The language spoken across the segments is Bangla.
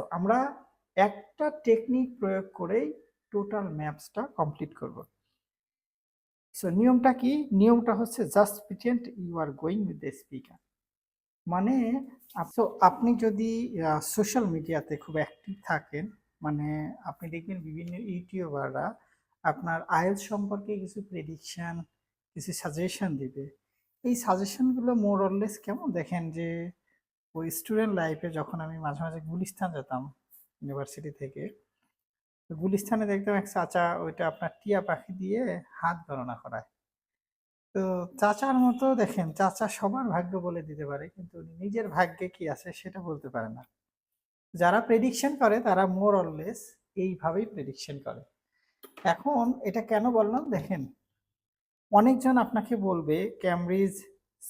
আমরা একটা টেকনিক প্রয়োগ করেই টোটাল ম্যাপসটা কমপ্লিট করব। সো নিয়মটা কি? নিয়মটা হচ্ছে just pretend you are going with the speaker মানে আপনি যদি সোশ্যাল মিডিয়াতে খুব অ্যাক্টিভ থাকেন মানে আপনি দেখবেন বিভিন্ন ইউটিউবাররা আপনার আয়েল সম্পর্কে কিছু প্রেডিকশন কিছু সাজেশন দিবে। এই সাজেশনগুলো মোর অরলেস কেমন? দেখেন যে ওই স্টুডেন্ট লাইফে যখন আমি মাঝে মাঝে গুলিস্তান যেতাম ইউনিভার্সিটি থেকে গুলিস্তানে দেখতাম এক চাচা ওইটা আপনার টিয়া পাখি দিয়ে হাত গণনা করায়। তো চাচার মতো দেখেন, চাচা সবার ভাগ্য বলে দিতে পারে, কিন্তু নিজের ভাগ্যে কি আছে সেটা বলতে পারে না। যারা প্রেডিকশন করে তারা মোর অরলেস এইভাবেই প্রেডিকশন করে। এখন এটা কেন বললাম? দেখেন, অনেকজন আপনাকে বলবে ক্যামব্রিজ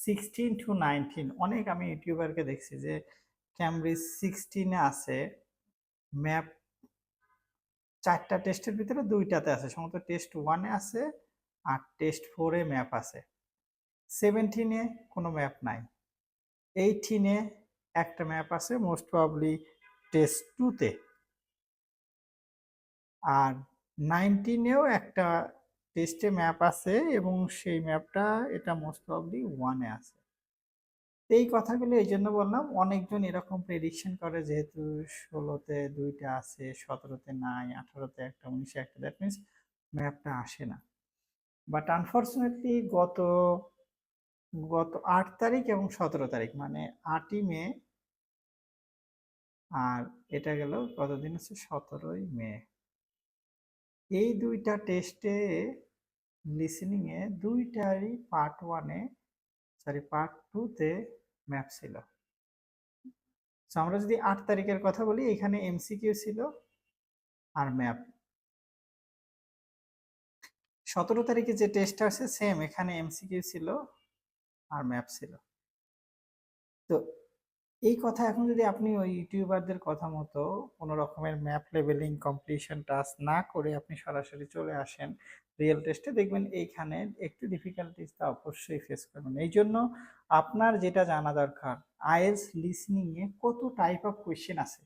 সিক্সটিন টু নাইনটিন অনেক আমি ইউটিউবারকে দেখছি যে ক্যামব্রিজ সিক্সটিনে আছে ম্যাপ চারটা টেস্টের ভিতরে দুইটাতে আছে, সম্ভবত টেস্ট ওয়ানে আছে আর টেস্ট ফোরে ম্যাপ আছে। সেভেন্টিনে কোনো ম্যাপ নাই। এইটিনে একটা ম্যাপ আছে মোস্ট প্রবলি টেস্ট টুতে আর নাইনটিনেও একটা টেস্টে ম্যাপ আছে এবং সেই ম্যাপটা এটা মোস্ট প্রবলি ওয়ানে আছে। এই কথাগুলো এই জন্য বললাম, অনেকজন এরকম প্রেডিকশন করে যেহেতু ষোলোতে দুইটা আছে, সতেরোতে নাই, আঠারোতে একটা, উনিশে একটা দ্যাট মিনস ম্যাপটা আসে না। বাট আনফর্চুনেটলি গত গত আট তারিখ এবং সতেরো তারিখ মানে আটই মে, আর এটা গেল কতদিন হচ্ছে সতেরোই মে। এই দুইটা টেস্টে লিসেনিংয়ে দুইটারই পার্ট ওয়ানে সরি পার্ট টুতে ম্যাপ ছিল। সো আমরা যদি আট তারিখের কথা বলি, এখানে এমসিকিউ ছিল আর ম্যাপ সতেরো তারিখে যে টেস্ট আছে সেম এখানে এমসিকিউ ছিল আর ম্যাপ ছিল। তো এই কথা এখন যদি আপনি ওই ইউটিউবারদের কথা মতো কোনো রকমের ম্যাপ লেভেলিং কম্পিটিশন টাস্ক না করে আপনি সরাসরি চলে আসেন রিয়েল টেস্টে দেখবেন এইখানে একটু ডিফিকাল্টিসটা অবশ্যই ফেস করবেন। এই জন্য আপনার যেটা জানা দরকার আইএলস লিসনিংয়ে কত টাইপ অফ কোয়েশ্চেন আছে?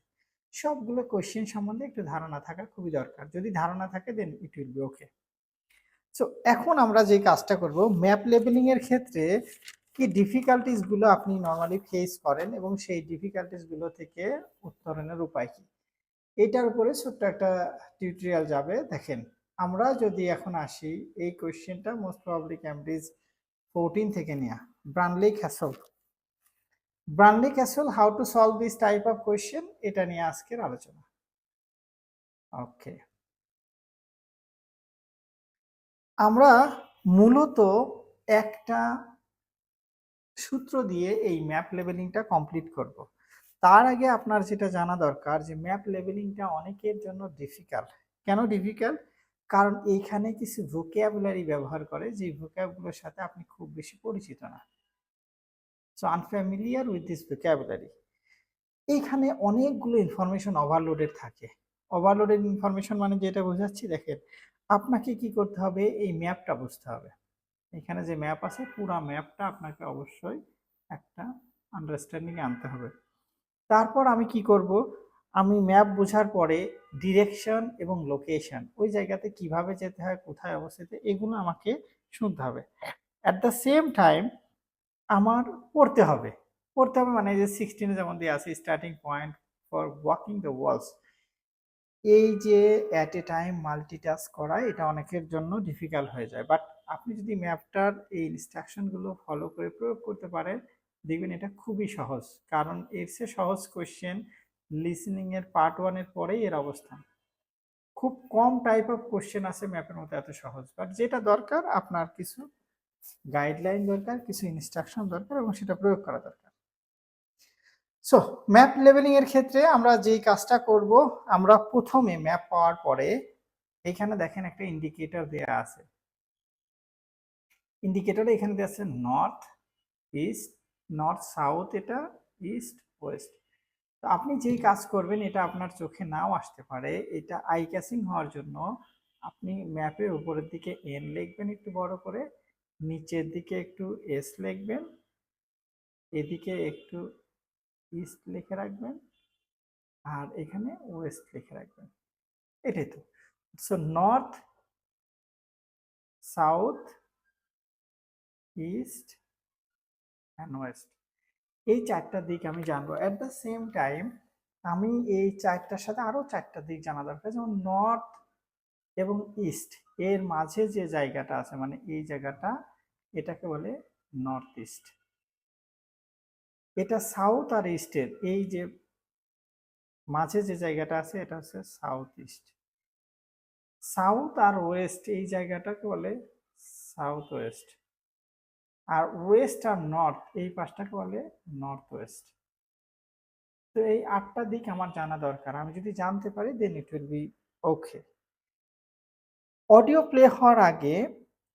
সবগুলো কোয়েশ্চেন সম্বন্ধে একটু ধারণা থাকা খুবই দরকার। যদি ধারণা থাকে then it will be okay so এখন আমরা যে কাজটা করব ম্যাপ লেভেলিংয়ের ক্ষেত্রে কি ডিফিকাল্টিসগুলো আপনি নর্মালি ফেস করেন এবং সেই ডিফিকাল্টিসগুলো থেকে উত্তরণের উপায় কি? এটার উপরে ছোট্ট একটা টিউটোরিয়াল যাবে। দেখেন, আমরা যদি এখন আসি, এই কোয়েশ্চেনটা মোস্ট প্রবলি ক্যামব্রিজ ফোরটিন থেকে নেওয়া Branley castle Branley castle how to solve this type of question এটা নিয়ে আজকের আলোচনা। ওকে আমরা মূলত একটা সূত্র দিয়ে এই ম্যাপ লেভেলিংটা কমপ্লিট করব। তার আগে আপনার যেটা জানা দরকার যে ম্যাপ লেভেলিংটা অনেকের জন্য ডিফিকাল্ট কেন ডিফিকাল্ট কারণ এইখানে কিছু ভোক্যাবুলারি ব্যবহার করে যে ভোক্যাবগুলোর সাথে আপনি খুব বেশি পরিচিত না। So unfamiliar with this vocabulary এইখানে অনেকগুলো ইনফরমেশন ওভারলোডেড থাকে। ওভারলোডেড ইনফরমেশন মানে যেটা বোঝাচ্ছি, দেখেন, আপনাকে কি করতে হবে? এই ম্যাপটা বুঝতে হবে। এখানে যে ম্যাপ আছে, পুরো ম্যাপটা আপনাকে অবশ্যই একটা আন্ডারস্ট্যান্ডিং আনতে হবে। তারপর আমি কি করব? আমি ম্যাপ বোঝার পরে ডিরেকশন এবং লোকেশন ওই জায়গাতে কীভাবে যেতে হয়, কোথায় অবস্থিত, এগুলো আমাকে শুনতে হবে। অ্যাট দ্য সেম টাইম আমার পড়তে হবে। পড়তে হবে মানে যে সিক্সটিনে যেমন দিয়ে আছে starting point for walking the walls এই যে অ্যাট এ টাইম মাল্টিটাস্ক করা, এটা অনেকের জন্য ডিফিকাল্ট হয়ে যায়। বাট আপনি যদি ম্যাপটার এই ইনস্ট্রাকশনগুলো ফলো করে প্রয়োগ করতে পারেন, দেখবেন এটা খুবই সহজ। কারণ এর সে সহজ কোয়েশ্চেন লিসনিংয়ের পার্ট ওয়ানের পরেই এর অবস্থান খুব কম টাইপ অফ কোশ্চেন আছে ম্যাপের মতো এত সহজ। বাট যেটা দরকার, আপনার কিছু গাইডলাইন দরকার, কিছু ইনস্ট্রাকশন দরকার এবং সেটা প্রয়োগ করা দরকার। সো ম্যাপ লেভেলিং এর ক্ষেত্রে আমরা যেই কাজটা করব, আমরা প্রথমে ম্যাপ পাওয়ার পরে এখানে দেখেন একটা ইন্ডিকেটর দেয়া আছে। ইন্ডিকেটরে এখানে দেওয়া নর্থ ইস্ট নর্থ সাউথ এটা ইস্ট ওয়েস্ট তো আপনি যেই কাজ করবেন, এটা আপনার চোখে নাও আসতে পারে। এটা আই ক্যাসিং হওয়ার জন্য আপনি ম্যাপের উপরের দিকে এন লিখবেন একটু বড় করে, নিচের দিকে একটু এস লিখবেন, এদিকে একটু ইস্ট লিখে রাখবেন, আর এখানে ওয়েস্ট লিখে রাখবেন। এটাই তো। So north south east and west. এই চারটা দিক আমি জানব। অ্যাট দ্য সেম টাইম আমি এই চারটার সাথে আরও চারটা দিক জানা দরকার। যেমন নর্থ এবং ইস্ট এর মাঝে যে জায়গাটা আছে মানে এই জায়গাটা, এটাকে বলে নর্থ ইস্ট এটা সাউথ আর ইস্টের এই যে মাঝে যে জায়গাটা আছে, এটা হচ্ছে সাউথ ইস্ট সাউথ আর ওয়েস্ট এই জায়গাটাকে বলে সাউথ ওয়েস্ট আর ওয়েস্ট আর নর্থ, এই পাশটাকে বলে নর্থ ওয়েস্ট। তো এই আটটা দিক আমার জানা দরকার। আমি যদি জানতে পারি then it will be okay audio play হওয়ার আগে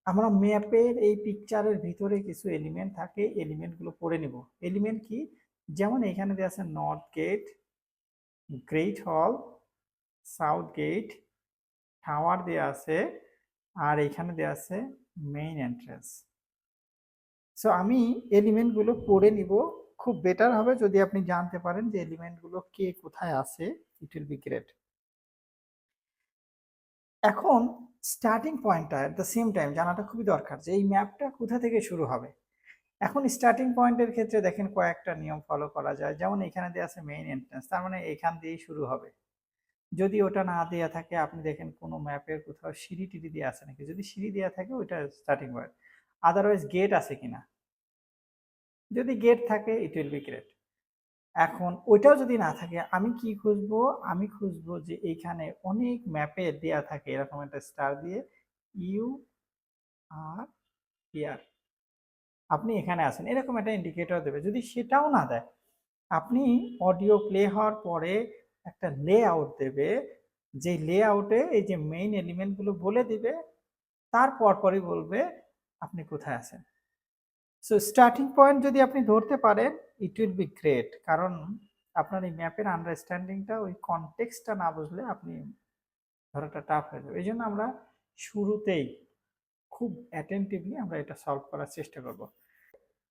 আমরা ম্যাপের এই পিকচারের ভিতরে কিছু এলিমেন্ট থাকে এলিমেন্টগুলো পড়ে নেব। এলিমেন্ট কি? যেমন এখানে দেওয়া আছে north gate great hall south gate tower দেওয়া আছে, আর এখানে দেওয়া আছে মেইন এন্ট্রেন্স সো আমি এলিমেন্টগুলো পড়ে নিব। খুব বেটার হবে যদি আপনি জানতে পারেন যে এলিমেন্টগুলো কে কোথায় আছে ইট উইল বি গ্রেট এখন স্টার্টিং পয়েন্টটা এট দ্য সেম টাইম জানাটা খুবই দরকার যে এই ম্যাপটা কোথা থেকে শুরু হবে। এখন স্টার্টিং পয়েন্টের ক্ষেত্রে দেখেন কয়েকটা নিয়ম ফলো করা যায়। যেমন এখানে দেওয়া আছে মেইন এন্ট্রেন্স তার মানে এখান দিয়েই শুরু হবে। যদি ওটা না দেওয়া থাকে, আপনি দেখেন কোনো ম্যাপের কোথাও সিঁড়ি টিড়ি দেওয়া আছে নাকি? যদি সিঁড়ি দেওয়া থাকে, ওইটা স্টার্টিং পয়েন্ট আদারওয়াইজ গেট আছে কিনা? যদি গেট থাকে ইট উইল বি গ্রেট এখন ওইটাও যদি না থাকে, আমি কি খুঁজবো? আমি খুঁজবো যে এইখানে অনেক ম্যাপে দেয়া থাকে, এরকম একটা স্টার দিয়ে ইউ আর ইয়ার আপনি এখানে আছেন, এরকম একটা ইন্ডিকেটর দেবে। যদি সেটাও না দেয়, আপনি অডিও প্লে হওয়ার পরে একটা লে আউট দেবে যে লে আউটে এই যে মেইন এলিমেন্টগুলো বলে দিবে, তারপর পরই বলবে আপনি কোথায় আছেন? সো স্টার্টিং পয়েন্ট যদি আপনি ধরতে পারেন ইট উইল বি গ্রেট কারণ আপনার এই ম্যাপের আন্ডারস্ট্যান্ডিংটা ওই কনটেক্সটা না বুঝলে আপনি ধরাটা টাফ হয়ে যাবে। এই জন্য আমরা শুরুতেই খুব অ্যাটেন্টিভলি আমরা এটা সলভ করার চেষ্টা করব।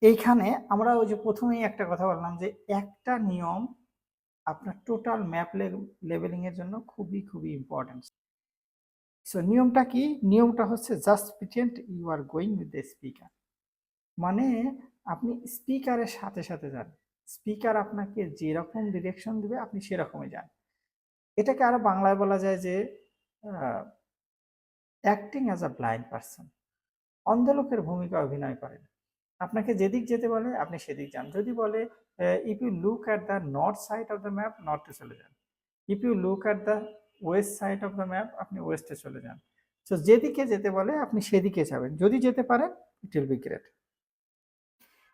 এইখানে আমরা ওই যে প্রথমেই একটা কথা বললাম যে, একটা নিয়ম আপনার টোটাল ম্যাপ লেভেলিংয়ের জন্য খুবই খুবই ইম্পর্টেন্ট সো নিয়মটা কি নিয়মটা হচ্ছে just pretend you are going with the speaker মানে আপনি স্পিকারের সাথে সাথে যান স্পিকার আপনাকে যেরকম ডিরেকশন দেবে আপনি সেরকমই যান এটাকে আরও বাংলায় বলা যায় যে acting as a blind person অন্ধ লোকের ভূমিকা অভিনয় করেন আপনাকে যেদিক যেতে বলে আপনি সেদিক যান যদি বলে if you look at the north side of the map নর্থে চলে যান if you look at the west side of the map আপনি ওয়েস্টে চলে যান। সো যেদিকে যেতে বলে, আপনি সেদিকে যাবেন। যদি যেতে পারেন ইট উইল বি গ্রেট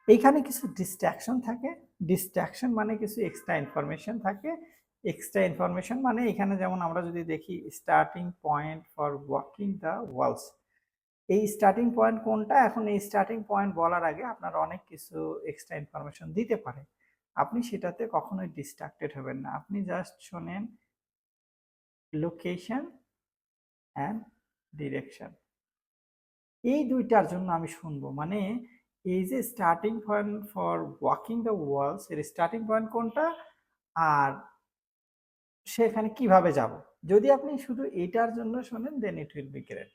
এইখানে কিছু ডিস্ট্রাকশন থাকে। ডিস্ট্রাকশন মানে কিছু এক্সট্রা ইনফরমেশন থাকে। এক্সট্রা ইনফরমেশন মানে এখানে যেমন আমরা যদি দেখি starting point for walking the walls এই স্টার্টিং পয়েন্ট কোনটা? এখন এই স্টার্টিং পয়েন্ট বলার আগে আপনার অনেক কিছু এক্সট্রা ইনফরমেশন দিতে পারে। আপনি সেটাতে কখনোই ডিস্ট্রাক্টেড হবেন না। আপনি জাস্ট শোনেন লোকেশন অ্যান্ড ডিরেকশন এই দুইটার জন্য আমি শুনব মানে এই যে starting point for walking the walls এর স্টার্টিং পয়েন্ট কোনটা আর সেখানে কীভাবে যাব? যদি আপনি শুধু এটার জন্য শোনেন then it will be great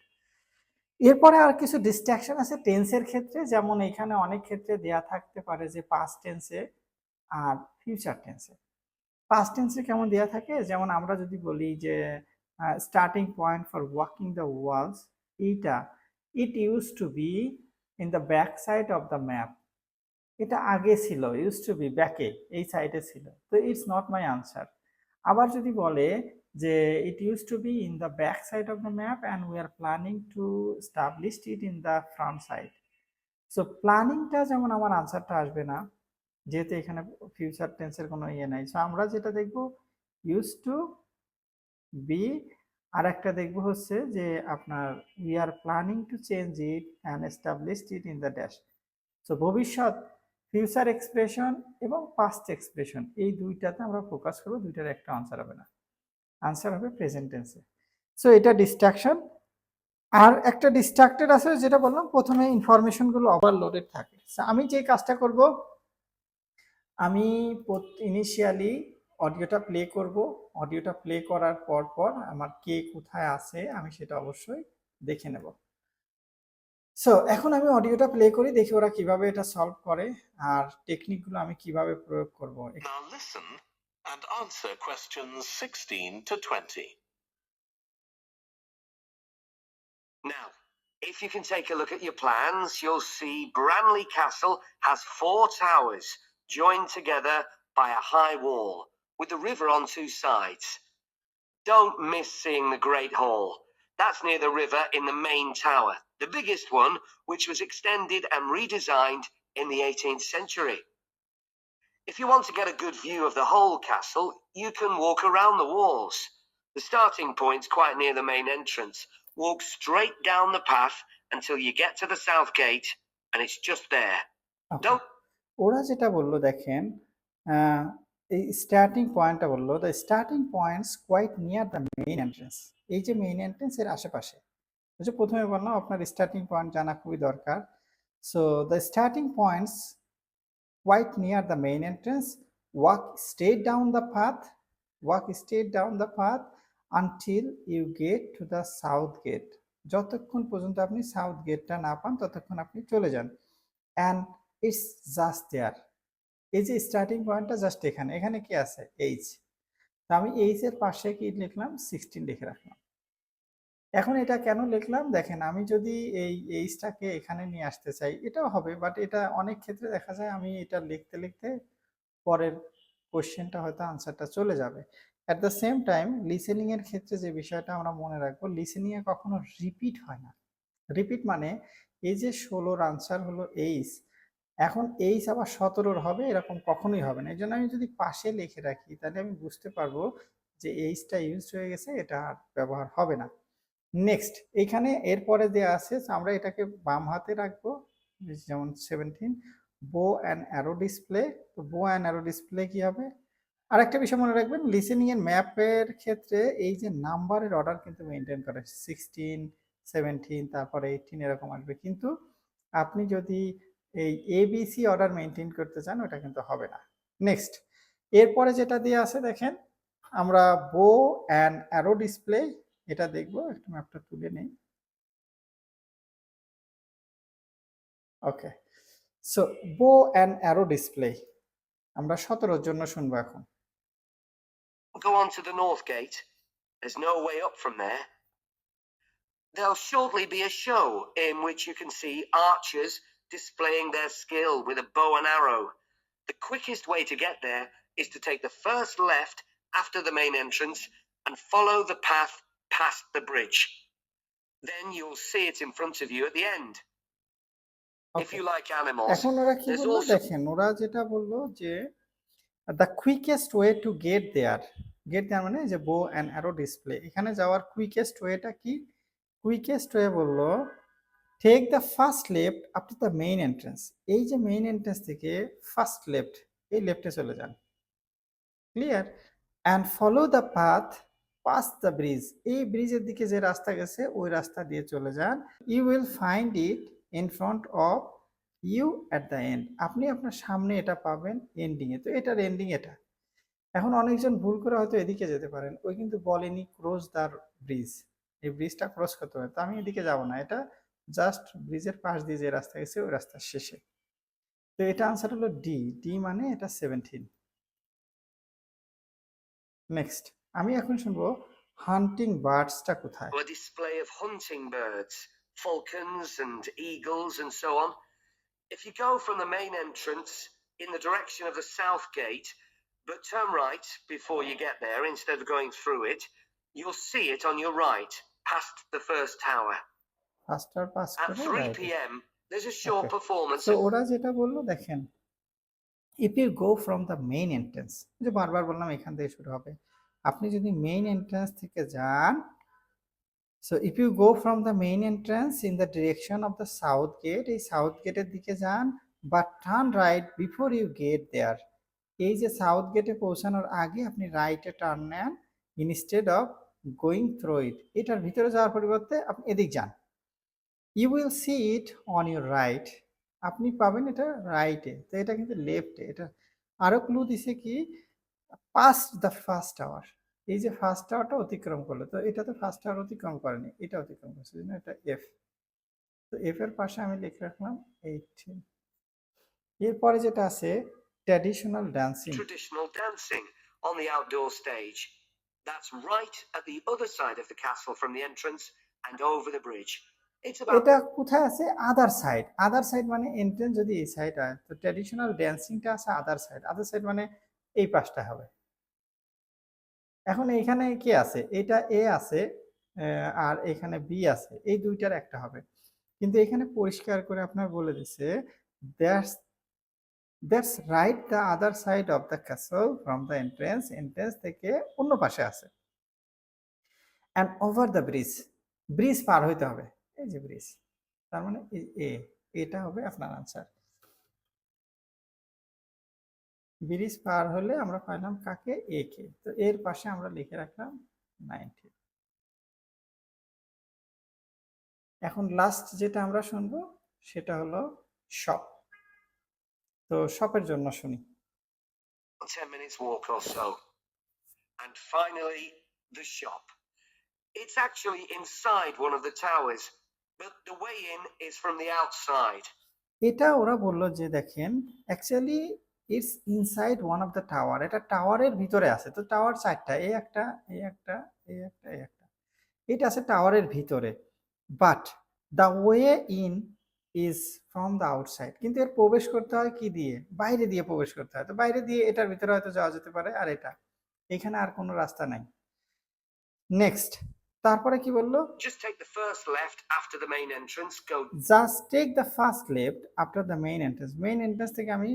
এরপরে আর কিছু ডিস্ট্রাকশন আছে টেন্সের ক্ষেত্রে, যেমন এখানে অনেক ক্ষেত্রে দেয়া থাকতে পারে যে পাস্ট টেন্সে আর ফিউচার টেন্সে পাস্ট টেন্সে কেমন দেয়া থাকে? যেমন আমরা যদি বলি যে starting point for walking the walls এইটা it use to be in the back side of the map এটা আগে ছিল ইউজ টু বি ব্যাকে এই সাইডে ছিল। তো ইটস নট মাই আনসার আবার যদি বলে যে it use to be in the back side of the map and we are planning to stablish it in the front side so প্ল্যানিংটা যেমন আমার আনসারটা আসবে না যেহেতু এখানে ফিউচার টেন্সের কোনো ইয়ে নাই। সো আমরা যেটা দেখব ইউজ টু বি আর একটা দেখব হচ্ছে যে আপনার we are planning to change it and establish it in the dash so ভবিষ্যৎ ফিউচার এক্সপ্রেশন এবং পাস্ট এক্সপ্রেশন এই দুইটাতে আমরা ফোকাস করব, দুইটার একটা আনসার হবে না। আনসার হবে প্রেজেন্ট টেন্সে সো এটা ডিস্ট্রাকশন আর একটা ডিস্ট্রাক্টেড আছে, যেটা বললাম, প্রথমে ইনফরমেশনগুলো ওভারলোডেড থাকে। আমি যে কাজটা করব আমি ইনিশিয়ালি অডিওটা প্লে করব। অডিওটা প্লে করার পর পর আমার কে কোথায় আছে আমি সেটা অবশ্যই দেখে নেব। সো এখন আমি অডিওটা প্লে করি দেখি ওরা কীভাবে এটা সলভ করে আর টেকনিকগুলো আমি কীভাবে প্রয়োগ করব। And answer questions 16 to 20. Now, if you can take a look at your plans, you'll see Branley Castle has four towers joined together by a high wall with the river on two sides. Don't miss seeing the Great Hall. That's near the river in the main tower, the biggest one, which was extended and redesigned in the 18th century. If you want to get a good view of the whole castle, you can walk around the walls. The starting point's quite near the main entrance. Walk straight down the path until you get to the south gate, and it's just there. Okay. Don't ওরা যেটা বলল দেখেন এই স্টার্টিং পয়েন্টটা বলল the starting points quite near the main entrance এই যে মেইন এন্ট্রেন্স এর আশেপাশে। যে প্রথমে বললাম, আপনার স্টার্টিং পয়েন্ট জানা খুবই দরকার। So the starting points quite near the main entrance walk straight down the path. Walk straight down the path until you get to the south gate যতক্ষণ পর্যন্ত আপনি সাউথ গেটটা না পান, ততক্ষণ আপনি চলে যান। অ্যান্ড ইটস জাস্ট দেয়ার এই যে স্টার্টিং পয়েন্টটা জাস্ট এখানে। এখানে কি আছে? এইচ তো আমি এইচ এর পাশে কি লিখলাম? সিক্সটিন লিখে রাখলাম। এখন এটা কেন লিখলাম? দেখেন, আমি যদি এই এইচটাকে এখানে নিয়ে আসতে চাই, এটাও হবে বাট এটা অনেক ক্ষেত্রে দেখা যায় আমি এটা লিখতে লিখতে পরের কোশ্চেনটা হয়তো আনসারটা চলে যাবে। অ্যাট দ্য সেম টাইম লিসেনিংয়ের ক্ষেত্রে যে বিষয়টা আমরা মনে রাখব লিসেনিং এ কখনো রিপিট হয় না। রিপিট মানে এই যে ষোলোর আনসার হলো এইচ এখন এইচ আবার সতেরোর হবে, এরকম কখনোই হবে না। এই জন্য আমি যদি পাশে লিখে রাখি, তাহলে আমি বুঝতে পারব যে এইচটা ইউজ হয়ে গেছে, এটা আর ব্যবহার হবে না। নেক্সট এইখানে এরপরে দেওয়া আছে, আমরা এটাকে বাম হাতে রাখব, যেমন সেভেন্টিন বো অ্যান্ড অ্যারো ডিসপ্লে তো বো অ্যান্ড অ্যারো ডিসপ্লে কী হবে? আরেকটা বিষয় মনে রাখবেন লিসেনিং এর ম্যাপের ক্ষেত্রে এই যে নাম্বারের অর্ডার কিন্তু মেনটেন করে সিক্সটিন সেভেন্টিন তারপরে এইটিন এরকম আসবে। কিন্তু আপনি যদি এই এবিসি অর্ডার মেনটেন করতে চান, ওটা কিন্তু হবে না নেক্সট এরপরে যেটা দিয়ে আছে দেখেন, আমরা বো অ্যান্ড অ্যারো ডিসপ্লে এটা দেখব, একটু ম্যাপটা তুলে নেই okay so bow and arrow display আমরা সতেরোর জন্য শুনব এখন go on to the north gate. There's no way up from there. There'll shortly be a show in which you can see archers displaying their skill with a bow and arrow. The quickest way to get there is to take the first left after the main entrance and follow the path past the bridge. Then you'll see it in front of you at the end. If Okay. you like animals, এখন ওরা কি there's বললো also দেখেন ওরা যেটা বললো যে the quickest way to get there get there মানে যে বো অ্যান্ড অ্যারো ডিসপ্লে এখানে যাওয়ার কুইকেস্ট ওয়েটা কি কুইকেস্ট ওয়ে বললো take the first left up to the main entrance এই যে মেইন এন্ট্রেন্স থেকে ফার্স্ট লেফট এই লেফটে চলে যান। Clear and follow the path pass the bridge এই ব্রিজের দিকে যে রাস্তা গেছে, ওই রাস্তা দিয়ে চলে যান। You will find it in front of you at the end আপনি আপনার সামনে এটা পাবেন এন্ডিংয়ে তো এটার এন্ডিং এটা। এখন অনেকজন ভুল করে হয়তো এদিকে যেতে পারেন। ওই কিন্তু বলেনি ক্রস দ্য ব্রিজ এই ব্রিজটা ক্রস করতে হবে। তো আমি এদিকে যাব না। এটা জাস্ট ব্রিজের পাশ দিয়ে যে রাস্তা গেছে ওই রাস্তার শেষে তো এটা আনসার হলো ডি ডি মানে এটা সেভেন্টিন নেক্সট আমি এখন শুনবো হান্টিং বার্ডসটা কোথায় a display of hunting birds, falcons and eagles and so on. If you go from the main entrance in the direction of the south gate, but turn right before you get there instead of going through it, you'll see it on your right, past the first tower. Faster pass At করে 3 right A. p.m., there's a short Okay. performance তো ওরা যেটা বলল দেখেন if you go from the main entrance যে বারবার বললাম এখান থেকে শুরু হবে আপনি যদি মেইন এন্ট্রেন্স থেকে যান so if you go from the main entrance in the direction of the south gate এই সাউথ গেটের দিকে যান বা turn right before you get there এই যে সাউথ গেটে পৌঁছানোর আগে আপনি রাইটে টার্ন নেন instead of going through it এটার ভিতরে যাওয়ার পরিবর্তে আপনি এদিক যান you will see it on your right আপনি পাবেন এটা রাইটে তো এটা কিন্তু লেফটে এটা আরও ক্লু দিছে কি পাস্ট দ্য ফার্স্ট আওয়ার এই যে ফার্স্ট আওয়ারটা অতিক্রম করল। তো এটা তো ফার্স্ট আওয়ার অতিক্রম করেনি। এটা অতিক্রম করছে। জন্য এটা এফ তো এফ এর পাশে আমি লিখে রাখলাম এইটিন এরপরে যেটা আছে traditional dancing Traditional dancing on the outdoor stage. That's right at the other side of the castle from the entrance and over the bridge. এটা কোথায় আছে? আদার সাইড আদার সাইড মানে এন্ট্রেন্স যদি এই সাইড হয়, তো ট্র্যাডিশনাল ড্যান্সিংটা আছে আদার সাইড আদার সাইড মানে এই পাশটা হবে। এখন এইখানে কি আছে? এটা এ আছে আর এখানে বি আছে। এই দুইটার একটা হবে। কিন্তু এখানে পরিষ্কার করে আপনার বলে দিছে that's that's right the other side of the castle from the entrance entrance থেকে অন্য পাশে আছে। And over the bridge bridge পার হইতে হবে। এই যে ব্রিজ তার মানে এ এটা হবে আপনার আনসার ব্রিজ পার হলে আমরা পাইলাম কাকে? এ কে। তো এর পাশে আমরা লিখে রাখলাম নাইনটি এখন লাস্ট যেটা আমরা শুনব সেটা হলো শপ তো শপের জন্য শুনি। 10 minutes walk or so. And finally, the shop. It's actually inside one of the towers, এটা ওরা বলল যে দেখেন actually it's inside one of the tower এটা টাওয়ারের ভিতরে আছে। তো টাওয়ার চারটা, এই একটা এই একটা এই একটা এই একটা। এটা আছে টাওয়ারের ভিতরে। But the way in is from the outside কিন্তু এর প্রবেশ করতে হয় কি দিয়ে? বাইরে দিয়ে প্রবেশ করতে হয়। তো বাইরে দিয়ে এটার ভিতরে হয়তো যাওয়া যেতে পারে। আর এটা। এখানে আর কোনো রাস্তা নাই। নেক্সট তারপরে কি বললো Just take the first left after the main entrance, go just take the first left after the main entrance main entrance থেকে আমি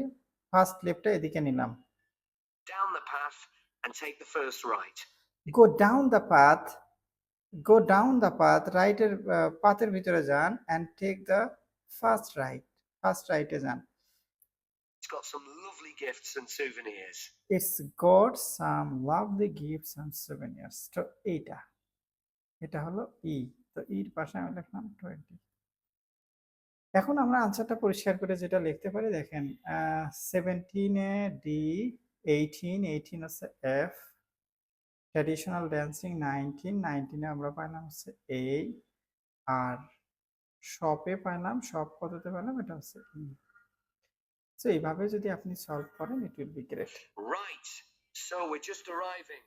ফার্স্ট লেফটটা এদিকে নিলাম down the path and take the first right. Go down the path go down the path রাইটের পাথের ভিতরে যান and take the first right first রাইটে যান It's got some lovely gifts and souvenirs. It's got some lovely gifts and souvenirs তো এইটা এটা হলো ই তো ইর পাশে আমি লিখলাম টোয়েন্টি এখন আমরা আনসারটা পরিষ্কার করে যেটা লিখতে পারি, দেখেন সেভেন্টিনে ডি এইটিন এইটিন হচ্ছে এফ ট্র্যাডিশনাল ড্যান্সিং নাইনটিন নাইনটিনে আমরা পাইলাম হচ্ছে এ আর শপে পাইলাম শপ কততে পাইলাম এটা হচ্ছে ই তো এইভাবে যদি আপনি সলভ করেন it will be great Right. So we're just arriving.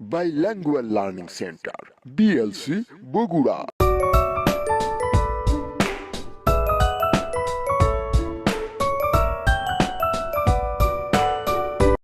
Bilingual Learning Center, BLC, Bogura.